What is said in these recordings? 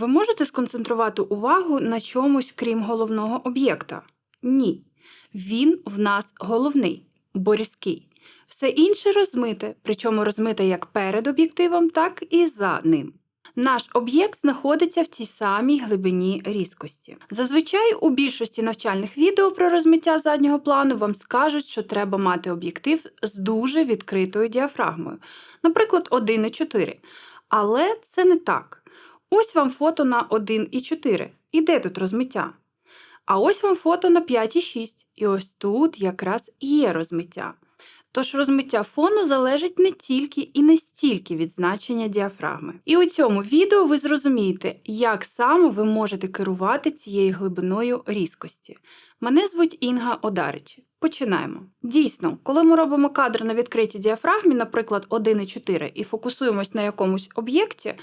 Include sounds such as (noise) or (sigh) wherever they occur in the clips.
Ви можете сконцентрувати увагу на чомусь, крім головного об'єкта? Ні. Він в нас головний, бо. Все інше розмите, причому розмите як перед об'єктивом, так і за ним. Наш об'єкт знаходиться в тій самій глибині різкості. Зазвичай у більшості навчальних відео про розмиття заднього плану вам скажуть, що треба мати об'єктив з дуже відкритою діафрагмою, наприклад, 1,4. Але це не так. Ось вам фото на 1,4. І де тут розмиття? А ось вам фото на 5,6. І ось тут якраз є розмиття. Тож розмиття фону залежить не тільки і не стільки від значення діафрагми. І у цьому відео ви зрозумієте, як саме ви можете керувати цією глибиною різкості. Мене звуть Інга Одарич. Починаємо. Дійсно, коли ми робимо кадр на відкритій діафрагмі, наприклад, 1,4, і фокусуємось на якомусь об'єкті,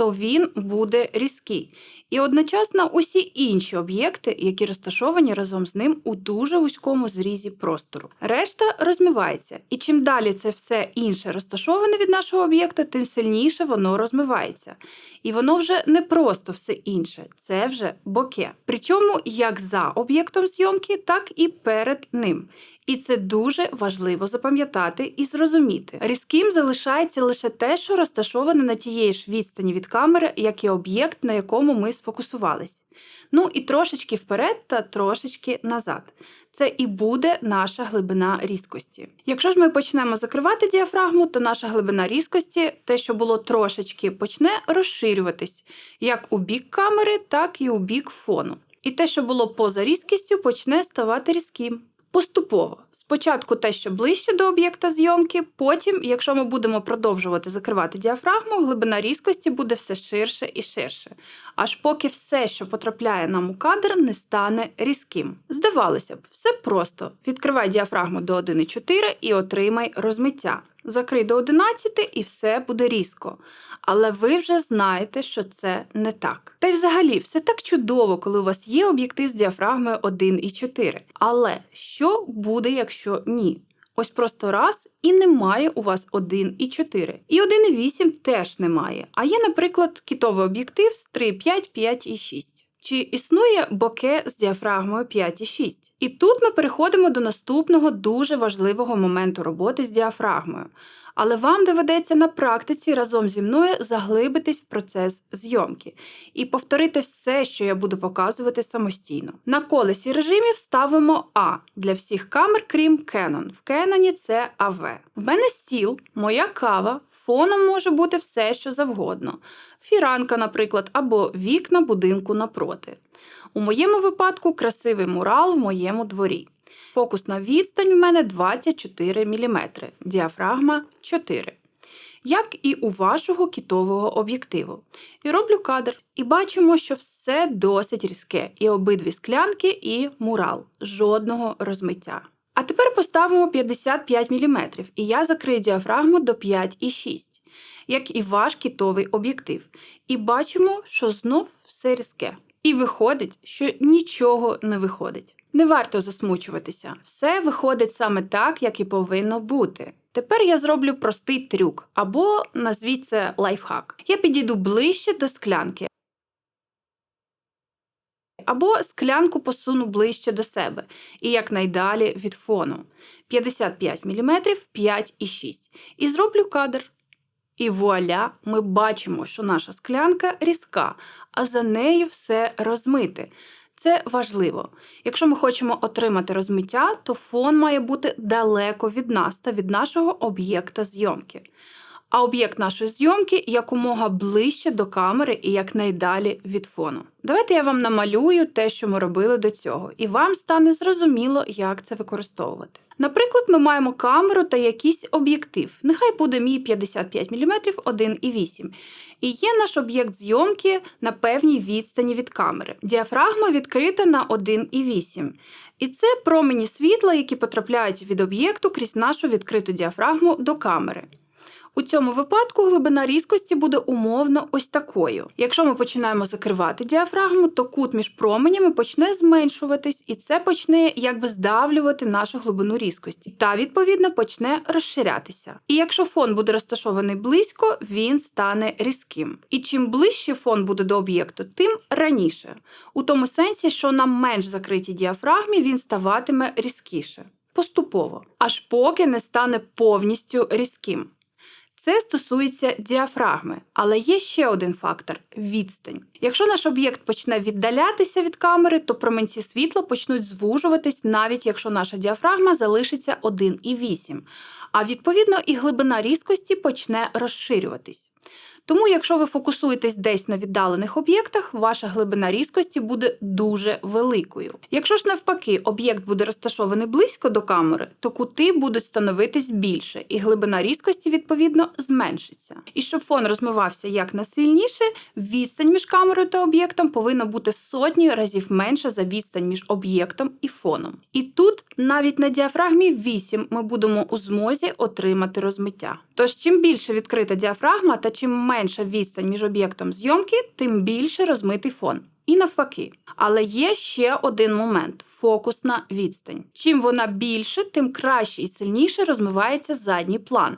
то він буде різкий. І одночасно усі інші об'єкти, які розташовані разом з ним у дуже вузькому зрізі простору. Решта розмивається, і чим далі це все інше розташоване від нашого об'єкта, тим сильніше воно розмивається. І воно вже не просто все інше, це вже боке. Причому як за об'єктом зйомки, так і перед ним. І це дуже важливо запам'ятати і зрозуміти. Різким залишається лише те, що розташоване на тієї ж відстані від камери, як і об'єкт, на якому ми сфокусувались. Ну і трошечки вперед та трошечки назад. Це і буде наша глибина різкості. Якщо ж ми почнемо закривати діафрагму, то наша глибина різкості, те, що було трошечки, почне розширюватись як у бік камери, так і у бік фону. І те, що було поза різкістю, почне ставати різким. Поступово. Спочатку те, що ближче до об'єкта зйомки, потім, якщо ми будемо продовжувати закривати діафрагму, глибина різкості буде все ширше і ширше, аж поки все, що потрапляє нам у кадр, не стане різким. Здавалося б, все просто. Відкривай діафрагму до 1,4 і отримай розмиття. Закрий до 11 і все буде різко. Але ви вже знаєте, що це не так. Та й взагалі все так чудово, коли у вас є об'єктив з діафрагмою 1,4. Але що буде, якщо ні? Ось просто раз і немає у вас 1,4. І 1,8 теж немає. А є, наприклад, кітовий об'єктив з 3,5, 5,6. Чи існує боке з діафрагмою 5,6? І 6? І тут ми переходимо до наступного дуже важливого моменту роботи з діафрагмою. Але вам доведеться на практиці разом зі мною заглибитись в процес зйомки і повторити все, що я буду показувати самостійно. На колесі режимів ставимо А для всіх камер, крім Canon. В Canon це AV. В мене стіл, моя кава, фоном може бути все, що завгодно. Фіранка, наприклад, або вікна будинку напроти. У моєму випадку красивий мурал в моєму дворі. Фокусна відстань у мене 24 мм, діафрагма 4. Як і у вашого кітового об'єктиву. І роблю кадр. І бачимо, що все досить різке. І обидві склянки, і мурал. Жодного розмиття. А тепер поставимо 55 мм, і я закрию діафрагму до 5,6, як і ваш кітовий об'єктив. І бачимо, що знов все різке. І виходить, що нічого не виходить. Не варто засмучуватися. Все виходить саме так, як і повинно бути. Тепер я зроблю простий трюк або назвіть це лайфхак. Я підійду ближче до склянки. Або склянку посуну ближче до себе і якнайдалі від фону 55 мм 5,6. І зроблю кадр. І вуаля, ми бачимо, що наша склянка різка, а за нею все розмите. Це важливо. Якщо ми хочемо отримати розмиття, то фон має бути далеко від нас та від нашого об'єкта зйомки. А об'єкт нашої зйомки якомога ближче до камери і якнайдалі від фону. Давайте я вам намалюю те, що ми робили до цього, і вам стане зрозуміло, як це використовувати. Наприклад, ми маємо камеру та якийсь об'єктив. Нехай буде мій 55 мм 1,8. І є наш об'єкт зйомки на певній відстані від камери. Діафрагма відкрита на 1,8. І це промені світла, які потрапляють від об'єкту крізь нашу відкриту діафрагму до камери. У цьому випадку глибина різкості буде умовно ось такою. Якщо ми починаємо закривати діафрагму, то кут між променями почне зменшуватись, і це почне якби здавлювати нашу глибину різкості, та відповідно почне розширятися. І якщо фон буде розташований близько, він стане різким. І чим ближче фон буде до об'єкту, тим раніше. У тому сенсі, що на менш закритій діафрагмі він ставатиме різкіше. Поступово, аж поки не стане повністю різким. Це стосується діафрагми, але є ще один фактор відстань. Якщо наш об'єкт почне віддалятися від камери, то променці світла почнуть звужуватись, навіть якщо наша діафрагма залишиться 1,8, а відповідно і глибина різкості почне розширюватись. Тому, якщо ви фокусуєтесь десь на віддалених об'єктах, ваша глибина різкості буде дуже великою. Якщо ж навпаки об'єкт буде розташований близько до камери, то кути будуть становитись більше, і глибина різкості відповідно зменшиться. І щоб фон розмивався як насильніше, відстань між камерою та об'єктом повинна бути в сотні разів менша за відстань між об'єктом і фоном. І тут навіть на діафрагмі 8 ми будемо у змозі отримати розмиття. Тож, чим більше відкрита діафрагма та чим менша відстань між об'єктом зйомки, тим більше розмитий фон. І навпаки. Але є ще один момент фокусна відстань. Чим вона більше, тим краще і сильніше розмивається задній план.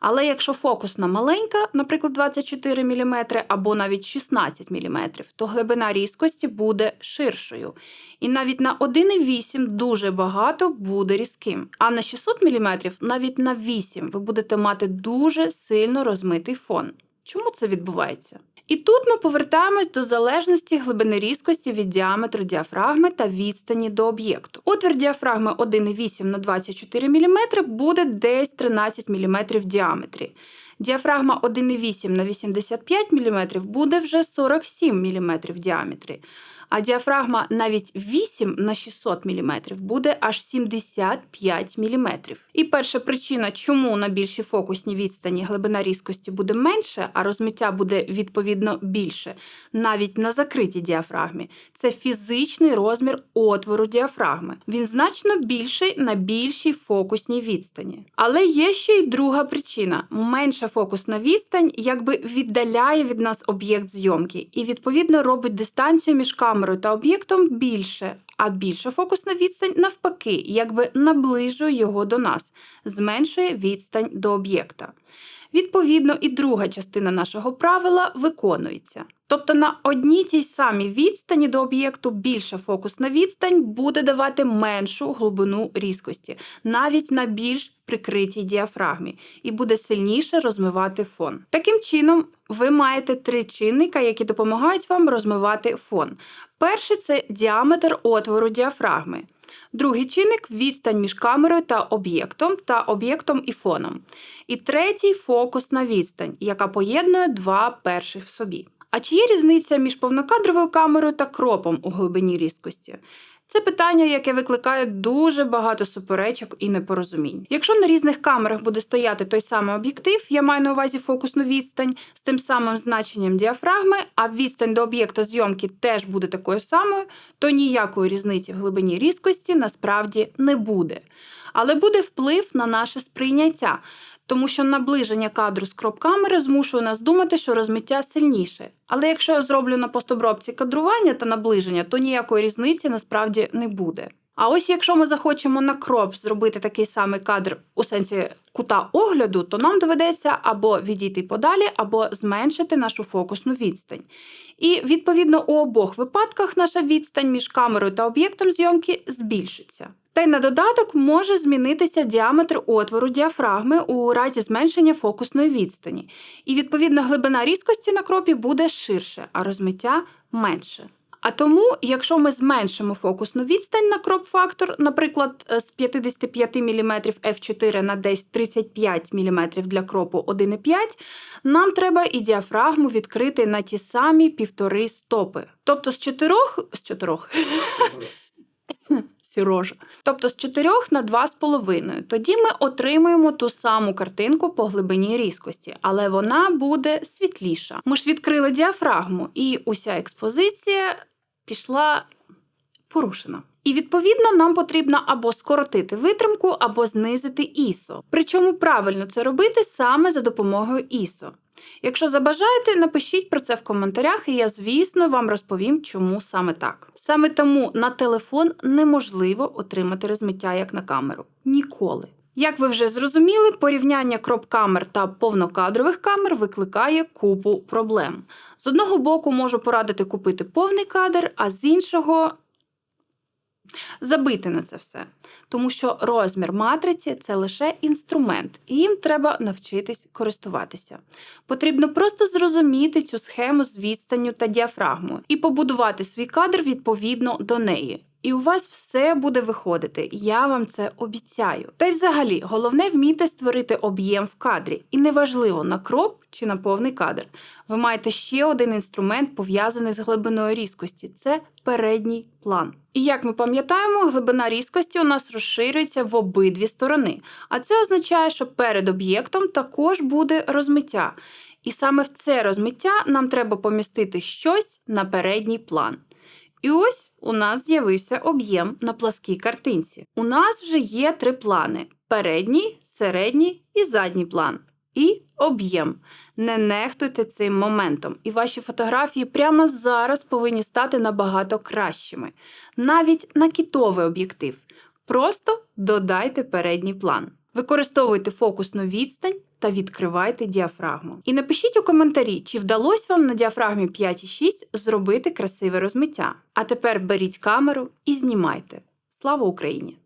Але якщо фокусна маленька, наприклад, 24 мм або навіть 16 мм, то глибина різкості буде ширшою. І навіть на 1,8 дуже багато буде різким. А на 600 мм навіть на 8 ви будете мати дуже сильно розмитий фон. Чому це відбувається? І тут ми повертаємось до залежності глибини різкості від діаметру діафрагми та відстані до об'єкту. Отвір діафрагми 1,8 на 24 мм буде десь 13 мм в діаметрі. Діафрагма 1,8 на 85 мм буде вже 47 мм в діаметрі. А діафрагма навіть 8 на 600 мм буде аж 75 мм. І перша причина, чому на більшій фокусній відстані глибина різкості буде менше, а розмиття буде відповідно більше, навіть на закритій діафрагмі, це фізичний розмір отвору діафрагми. Він значно більший на більшій фокусній відстані. Але є ще й друга причина: менша фокусна відстань якби віддаляє від нас об'єкт зйомки і відповідно робить дистанцію між камерою та об'єктом більше. А більша фокусна відстань, навпаки, якби наближує його до нас, зменшує відстань до об'єкта. Відповідно, і друга частина нашого правила виконується. Тобто на одній тій самій відстані до об'єкту більша фокусна відстань буде давати меншу глибину різкості, навіть на більш прикритій діафрагмі, і буде сильніше розмивати фон. Таким чином, ви маєте три чинника, які допомагають вам розмивати фон. Перший це діаметр отвору діафрагми. Другий чинник відстань між камерою та об'єктом та об'єктом і фоном. І третій фокусна відстань, яка поєднує два перших в собі. А чи є різниця між повнокадровою камерою та кропом у глибині різкості? Це питання, яке викликає дуже багато суперечок і непорозумінь. Якщо на різних камерах буде стояти той самий об'єктив, я маю на увазі фокусну відстань з тим самим значенням діафрагми, а відстань до об'єкта зйомки теж буде такою самою, то ніякої різниці в глибині різкості насправді не буде. Але буде вплив на наше сприйняття, тому що наближення кадру з кроп-камери змушує нас думати, що розмиття сильніше. Але якщо я зроблю на постобробці кадрування та наближення, то ніякої різниці насправді не буде. А ось якщо ми захочемо на кроп зробити такий самий кадр у сенсі кута огляду, то нам доведеться або відійти подалі, або зменшити нашу фокусну відстань. І відповідно у обох випадках наша відстань між камерою та об'єктом зйомки збільшиться. Та й на додаток може змінитися діаметр отвору діафрагми у разі зменшення фокусної відстані. І відповідно глибина різкості на кропі буде ширше, а розмиття менше. А тому, якщо ми зменшимо фокусну відстань на кроп-фактор, наприклад, з 55 мм f4 на десь 35 мм для кропу 1,5, нам треба і діафрагму відкрити на ті самі півтори стопи. Тобто з чотирьох з чотирьох. (laughs) Сірожа. Тобто з 4 на 2,5. Тоді ми отримуємо ту саму картинку по глибині різкості, але вона буде світліша. Ми ж відкрили діафрагму, і уся експозиція пішла порушена. І відповідно нам потрібно або скоротити витримку, або знизити ISO. Причому правильно це робити саме за допомогою ISO. Якщо забажаєте, напишіть про це в коментарях, і я, звісно, вам розповім, чому саме так. Саме тому на телефон неможливо отримати розмиття як на камеру. Ніколи. Як ви вже зрозуміли, порівняння кроп-камер та повнокадрових камер викликає купу проблем. З одного боку, можу порадити купити повний кадр, а з іншого забити на це все. Тому що розмір матриці це лише інструмент, і їм треба навчитись користуватися. Потрібно просто зрозуміти цю схему з відстанню та діафрагмою і побудувати свій кадр відповідно до неї. І у вас все буде виходити, я вам це обіцяю. Та й взагалі, головне вміти створити об'єм в кадрі. І неважливо на кроп чи на повний кадр. Ви маєте ще один інструмент, пов'язаний з глибиною різкості це передній план. І як ми пам'ятаємо, глибина різкості у нас розширюється в обидві сторони. А це означає, що перед об'єктом також буде розмиття. І саме в це розмиття нам треба помістити щось на передній план. І ось у нас з'явився об'єм на пласкій картинці. У нас вже є три плани: передній, середній і задній план. І об'єм. Не нехтуйте цим моментом, і ваші фотографії прямо зараз повинні стати набагато кращими. Навіть на кітовий об'єктив. Просто додайте передній план. Використовуйте фокусну відстань та відкривайте діафрагму. І напишіть у коментарі, чи вдалося вам на діафрагмі 5,6 зробити красиве розмиття. А тепер беріть камеру і знімайте. Слава Україні!